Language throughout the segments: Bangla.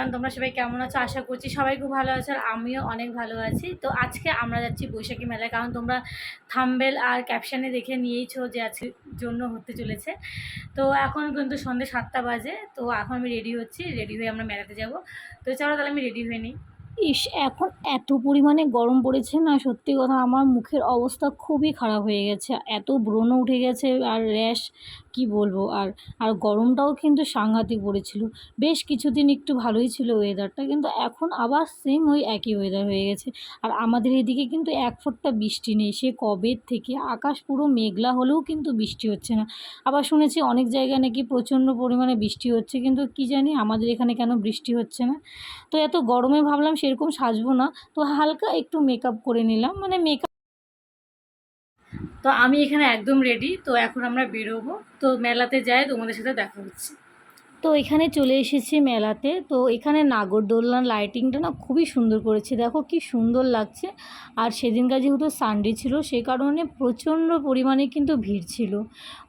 এভরিওয়ান তোমরা সবাই কেমন আছো? আশা করছি সবাই খুব ভালো আছো আর আমিও অনেক ভালো আছি। তো আজকে আমরা যাচ্ছি বৈশাখী মেলায়, কারণ তোমরা থাম্বেল আর ক্যাপশানে দেখে নিয়েইছো যে আজকের জন্য হতে চলেছে। তো এখন কিন্তু সন্ধ্যে সাতটা বাজে, তো এখন আমি রেডি হচ্ছি রেডি হয়ে আমরা মেলাতে যাব। তো চলো তাহলে আমি রেডি হয়ে নিই। ইস, এখন এত পরিমাণে গরম পড়েছে না, সত্যি কথা আমার মুখের অবস্থা খুবই খারাপ হয়ে গেছে। এত ব্রণ উঠে গেছে আর র্যাশ, কি বলব? আর আর গরমটাও কিন্তু সাংঘাতিক পড়েছিল। বেশ কিছুদিন একটু ভালোই ছিল ওয়েদারটা কিন্তু এখন আবার সেম ওই একই ওয়েদার হয়ে গেছে। আর আমাদের এদিকে কিন্তু এক ফোঁটা বৃষ্টি নেই, সে কবে থেকে? আকাশ পুরো মেঘলা হলেও কিন্তু বৃষ্টি হচ্ছে না। আবার শুনেছি অনেক জায়গায় নাকি প্রচণ্ড পরিমাণে বৃষ্টি হচ্ছে, কিন্তু কি জানি আমাদের এখানে কেন বৃষ্টি হচ্ছে না। তো এত গরমে ভাবলাম সেরকম সাজবো না। তো হালকা একটু মেকআপ করে নিলাম। মানে মেকআপ তো আমি এখানে একদম রেডি তো এখন আমরা বেরোবো। তো মেলাতে যাই, তোমাদের সাথে দেখা হচ্ছে। তো এখানে চলে এসেছি মেলাতে। তো এখানে নাগরদোলনার লাইটিংটা না খুবই সুন্দর করেছে। দেখো কি সুন্দর লাগছে। আর সেদিনকার যেহেতু সানডে ছিল, সে কারণে প্রচণ্ড পরিমাণে কিন্তু ভিড় ছিল।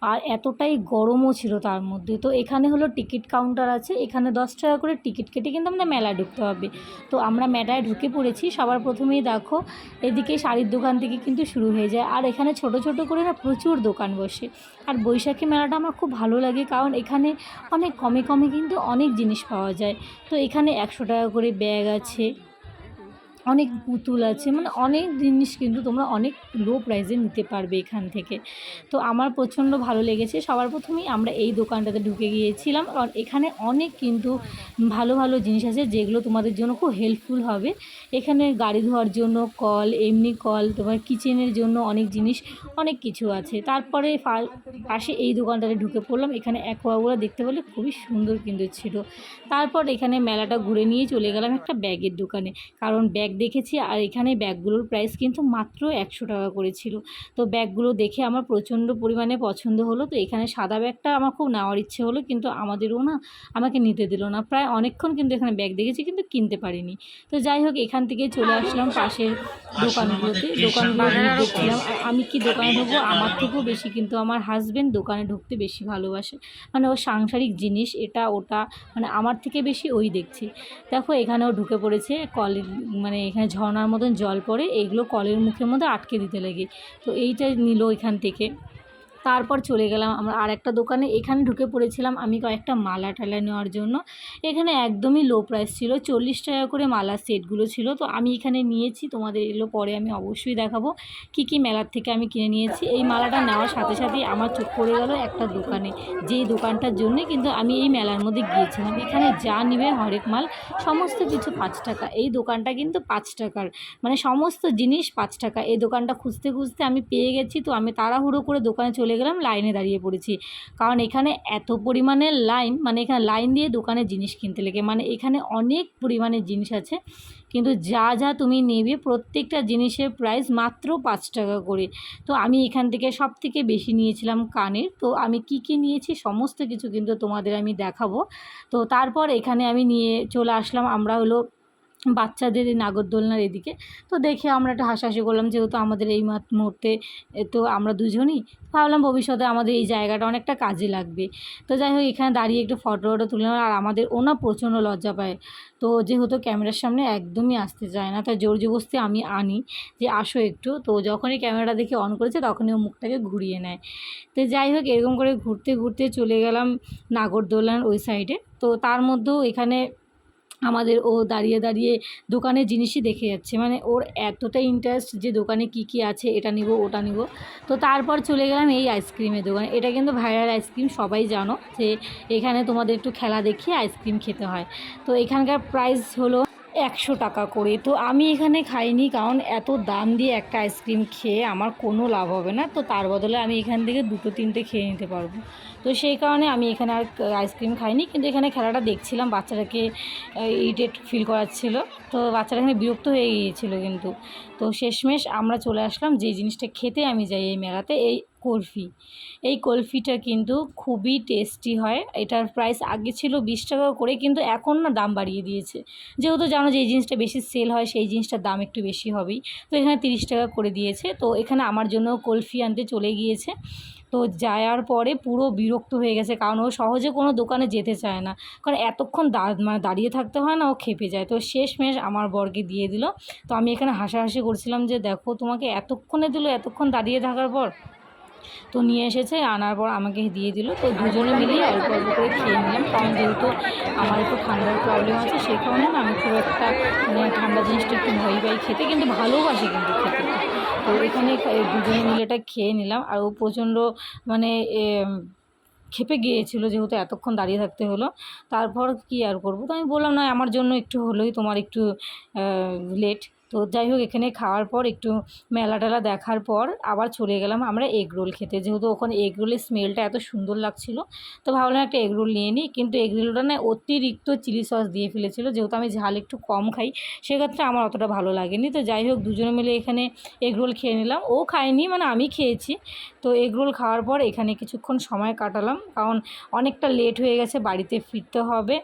আর এতটাই গরমও ছিল তার মধ্যে। তো এখানে হলো টিকিট কাউন্টার আছে। এখানে দশ টাকা করে টিকিট কেটে কিন্তু আমরা মেলায় ঢুকতে হবে। তো আমরা মেলায় ঢুকে পড়েছি। সবার প্রথমেই দেখো, এদিকে শাড়ির দোকান থেকে কিন্তু শুরু হয়ে যায়। আর এখানে ছোট ছোট করে না প্রচুর দোকান বসে। আর বৈশাখী মেলাটা আমার খুব ভালো লাগে। কারণ এখানে অনেক কমে কমে কিন্তু অনেক জিনিস পাওয়া যায়। তো এখানে একশো টাকা করে ব্যাগ আছে। অনেক পুতুল আছে মানে অনেক জিনিস কিন্তু তোমরা অনেক লো প্রাইসে নিতে পারবে এখান থেকে। তো আমার প্রচণ্ড ভালো লেগেছে। সবার প্রথমেই আমরা এই দোকানটাতে ঢুকে গিয়েছিলাম কারণ এখানে অনেক কিন্তু ভালো ভালো জিনিস আছে যেগুলো তোমাদের জন্য খুব হেল্পফুল হবে। এখানে গাড়ি ধোয়ার জন্য কল, এমনি কল, তোমার কিচেনের জন্য অনেক জিনিস, অনেক কিছু আছে। তারপরে পাশে এই দোকানটাতে ঢুকে পড়লাম। এখানে অ্যাকোয়াগুলো দেখতে পেলে খুবই সুন্দর কিন্তু ছিল। তারপর এখানে মেলাটা ঘুরে নিয়ে চলে গেলাম একটা ব্যাগের দোকানে। কারণ ব্যাগ দেখেছি আর এখানে ব্যাগগুলোর প্রাইস কিন্তু মাত্র একশো টাকা করেছিল তো ব্যাগগুলো দেখে আমার প্রচণ্ড পরিমাণে পছন্দ হলো। তো এখানে সাদা ব্যাগটা আমার খুব নেওয়ার ইচ্ছে হলো কিন্তু আমাদেরও না আমাকে নিতে দিল না। প্রায় অনেকক্ষণ কিন্তু এখানে ব্যাগ দেখেছি কিন্তু কিনতে পারিনি। তো যাই হোক এখান থেকে চলে আসলাম পাশের দোকানগুলোতে। দোকানগুলো দেখছিলাম আমি কি দোকানে ঢুকবো? আমার থেকেও বেশি কিন্তু আমার হাজব্যান্ড দোকানে ঢুকতে বেশি ভালোবাসে। মানে ও সাংসারিক জিনিস এটা ওটা মানে আমার থেকে বেশি ওই দেখছি। দেখো এখানেও ঢুকে পড়েছে কলের মানে এখানে ঝর্নার মতন জল পড়ে এইগুলো কলের মুখের মধ্যে আটকে দিতে লাগে। তো এইটা নিল এখান থেকে। তারপর চলে গেলাম আমরা আর একটা দোকানে। এখানে ঢুকে পড়েছিলাম আমি কয়েকটা মালা টালা নেওয়ার জন্য। এখানে একদমই লো প্রাইস ছিল, চল্লিশ টাকা করে মালার সেটগুলো ছিল। তো আমি এখানে নিয়েছি, তোমাদের এগুলো পরে আমি অবশ্যই দেখাবো কি কি মেলার থেকে আমি কিনে নিয়েছি। এই মালাটা নেওয়ার সাথে সাথেই আমার চোখ পড়ে গেল একটা দোকানে, যেই দোকানটার জন্যে কিন্তু আমি এই মেলার মধ্যে গিয়েছিলাম। এখানে যা নিবে হরেক মাল, সমস্ত কিছু পাঁচ টাকা। এই দোকানটা কিন্তু পাঁচ টাকার মানে সমস্ত জিনিস পাঁচ টাকা। এই দোকানটা খুঁজতে খুঁজতে আমি পেয়ে গেছি, তো আমি তাড়াহুড়ো করে দোকানে চলে গেলাম লাইনে দাঁড়িয়ে পড়েছি। কারণ এখানে এত পরিমাণে লাইন মানে এখানে লাইন দিয়ে দোকানে জিনিস কিনতে লেগে মানে এখানে অনেক পরিমাণে জিনিস আছে। কিন্তু যা যা তুমি নেবে প্রত্যেকটা জিনিসের প্রাইস মাত্র পাঁচ টাকা করে। তো আমি এখান থেকে সব থেকে বেশি নিয়েছিলাম কানের। তো আমি কি কি নিয়েছি সমস্ত কিছু কিন্তু তোমাদের আমি দেখাবো। তো তারপর এখানে আমি নিয়ে চলে আসলাম, আমরা হলো বাচ্চাদের এই নাগরদোলনার এদিকে। তো দেখে আমরা একটা হাসাহাসি করলাম যেহেতু আমাদের এই মুহূর্তে তো আমরা দুজনই, ভাবলাম ভবিষ্যতে আমাদের এই জায়গাটা অনেকটা কাজে লাগবে। তো যাই হোক, এখানে দাঁড়িয়ে একটু ফটো টটো তুলে নেওয়ার আর আমাদের ওনা প্রচণ্ড লজ্জা পায়। তো যেহেতু ক্যামেরার সামনে একদমই আসতে চায় না, তাই জোর জবস্তি আমি আনি যে আসো একটু। তো যখনই ক্যামেরাটা দেখে অন করেছে, তখনই ও মুখটাকে ঘুরিয়ে নেয়। তো যাই হোক, এরকম করে ঘুরতে ঘুরতে চলে গেলাম নাগরদোলনার ওই সাইডে তো তার মধ্যেও এখানে আমাদের ও দাঁড়িয়ে দাঁড়িয়ে দোকানের জিনিসই দেখে যাচ্ছে। মানে ওর এতটা ইন্টারেস্ট যে দোকানে কি কি আছে, এটা নিব, ওটা নিব। তো তারপর চলে গেলাম এই আইসক্রিমের দোকানে। এটা কিন্তু ভাইরাল আইসক্রিম সবাই জানো যে এখানে তোমাদের একটু খেলা দেখিয়ে আইসক্রিম খেতে হয়। তো এখানকার প্রাইস হলো একশো টাকা করে। তো আমি এখানে খাইনি কারণ এত দাম দিয়ে একটা আইসক্রিম খেয়ে আমার কোনো লাভ হবে না। তো তার বদলে আমি এখান থেকে দুটো তিনটে খেয়ে নিতে পারব। তো সেই কারণে আমি এখানে আর আইসক্রিম খাইনি। কিন্তু এখানে খেলাটা দেখছিলাম, বাচ্চাটাকে ইরিটেট ফিল করাচ্ছিল। তো বাচ্চারা এখানে বিরক্ত হয়ে গিয়েছিল কিন্তু। তো শেষমেশ আমরা চলে আসলাম যে জিনিসটা খেতে আমি যাই এই মেলাতে। এই কলফি। এই কলফিটা কিন্তু খুবই টেস্টি হয়। এটার প্রাইস আগে ছিল বিশ টাকা করে, কিন্তু এখন না দাম বাড়িয়ে দিয়েছে। যেহেতু জানো যে এই জিনিসটা বেশি সেল হয়, সেই জিনিসটার দাম একটু বেশি হবেই। তো এখানে তিরিশ টাকা করে দিয়েছে। তো এখানে আমার জন্য কলফি আনতে চলে গিয়েছে। তো যাওয়ার পরে পুরো বিরক্ত হয়ে গেছে, কারণ ও সহজে কোনো দোকানে যেতে চায় না। কারণ এতক্ষণ দা মানে দাঁড়িয়ে থাকতে হয় না, ও খেপে যায়। তো শেষমেশ আমার বরকে দিয়ে দিল। তো আমি এখানে হাসাহাসি করছিলাম যে, দেখো, তোমাকে এতক্ষণে দিল, এতক্ষণ দাঁড়িয়ে থাকার পর তো নিয়ে এসেছে, আনার পর আমাকে দিয়ে দিল। তো দুজনে মিলিয়ে অল্প অল্প করে খেয়ে নিলাম। কারণ যেহেতু আমার একটু ঠান্ডার প্রবলেম আছে, সেই কারণে আমি খুব একটা মানে ঠান্ডা জিনিসটা একটু ভয় পাই খেতে, কিন্তু ভালোবাসি কিন্তু খেতে। তো এখানে দুজনে মিলে এটা খেয়ে নিলাম। আর ও প্রচণ্ড মানে খেপে গিয়েছিল যেহেতু এতক্ষণ দাঁড়িয়ে থাকতে হলো। তারপর কি আর করব? তো আমি বললাম, না, আমার জন্য একটু হলোই তোমার একটু লেট তো যাই হোক, এখানে খাওয়ার পর একটু মেলা টেলা দেখার পর আবার চলে গেলাম আমরা এগ রোল খেতে। যেহেতু ওখানে এগ রোলের স্মেলটা এত সুন্দর লাগছিল, তো ভাবলাম একটা এগ রোল নিয়ে নিই। কিন্তু এগ রোলটা না অতিরিক্ত চিলি সস দিয়ে ফেলেছিল, যেহেতু আমি ঝাল একটু কম খাই, সেক্ষেত্রে আমার অতটা ভালো লাগেনি। তো যাই হোক, দুজনে মিলে এখানে এগ রোল খেয়ে নিলাম। ও খায়নি মানে আমি খেয়েছি। তো এগ রোল খাওয়ার পর এখানে কিছুক্ষণ সময় কাটালাম, কারণ অনেকটা লেট হয়ে গেছে, বাড়িতে ফিরতে হবে।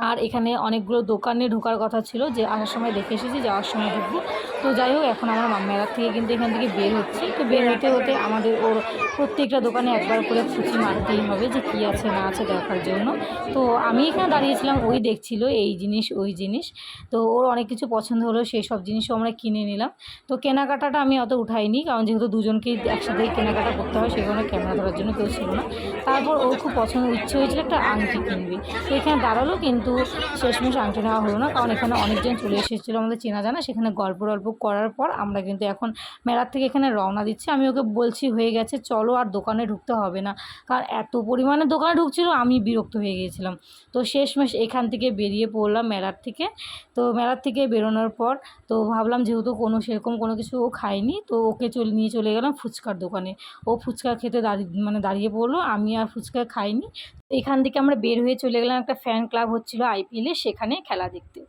আর এখানে অনেকগুলো দোকানে ঢোকার কথা ছিল যে আসার সময় দেখে এসেছি, যাওয়ার সময় ঢুকবো তো যাই হোক, এখন আমরা মা- মেলার থেকে কিন্তু এখান থেকে বের হচ্ছে। তো বের হতে হতে আমাদের ওর প্রত্যেকটা দোকানে একবার করে ফুচি মারতেই হবে যে কী আছে না আছে দেখার জন্য। তো আমি এখানে দাঁড়িয়েছিলাম, ওই দেখছিল এই জিনিস, ওই জিনিস। তো ওর অনেক কিছু পছন্দ হলো, সেই সব জিনিসও আমরা কিনে নিলাম। তো কেনাকাটাটা আমি অত উঠাইনি, কারণ যেহেতু দুজনকেই একসাথে কেনাকাটা করতে হয়, সেই কারণে ক্যামেরা ধরার জন্য কেউ ছিল না। তারপর ওর খুব পছন্দ, ইচ্ছে হয়েছিল একটা আংটি কিনবি। তো এখানে দাঁড়াল, কিন্তু শেষমেশ আংটি নেওয়া হলো না, কারণ এখানে অনেকজন চলে এসেছিল, আমাদের চেনা জানা, সেখানে গল্প টল্প করার পর আমরা কিন্তু এখন মেলার থেকে এখানে রওনা দিচ্ছি। আমি ওকে বলছি, হয়ে গেছে, চলো আর দোকানে ঢুকতে হবে না। কারণ এত পরিমাণে দোকানে ঢুকছিল, আমি বিরক্ত হয়ে গিয়েছিলাম। তো শেষমেশ এখান থেকে বেরিয়ে পড়লাম মেলার থেকে। তো মেলার থেকে বেরোনোর পর তো ভাবলাম, যেহেতু কোনো সেরকম কোনো কিছু ও খায়নি, তো ওকে চলে, নিয়ে চলে গেলাম ফুচকার দোকানে। ও ফুচকা খেতে দাঁড়িয়ে মানে দাঁড়িয়ে পড়ল, আমি আর ফুচকা খাইনি। এখান থেকে আমরা বের হয়ে চলে গেলাম একটা ফ্যান ক্লাব হচ্ছিল আইপিএলে, সেখানে খেলা দেখতে।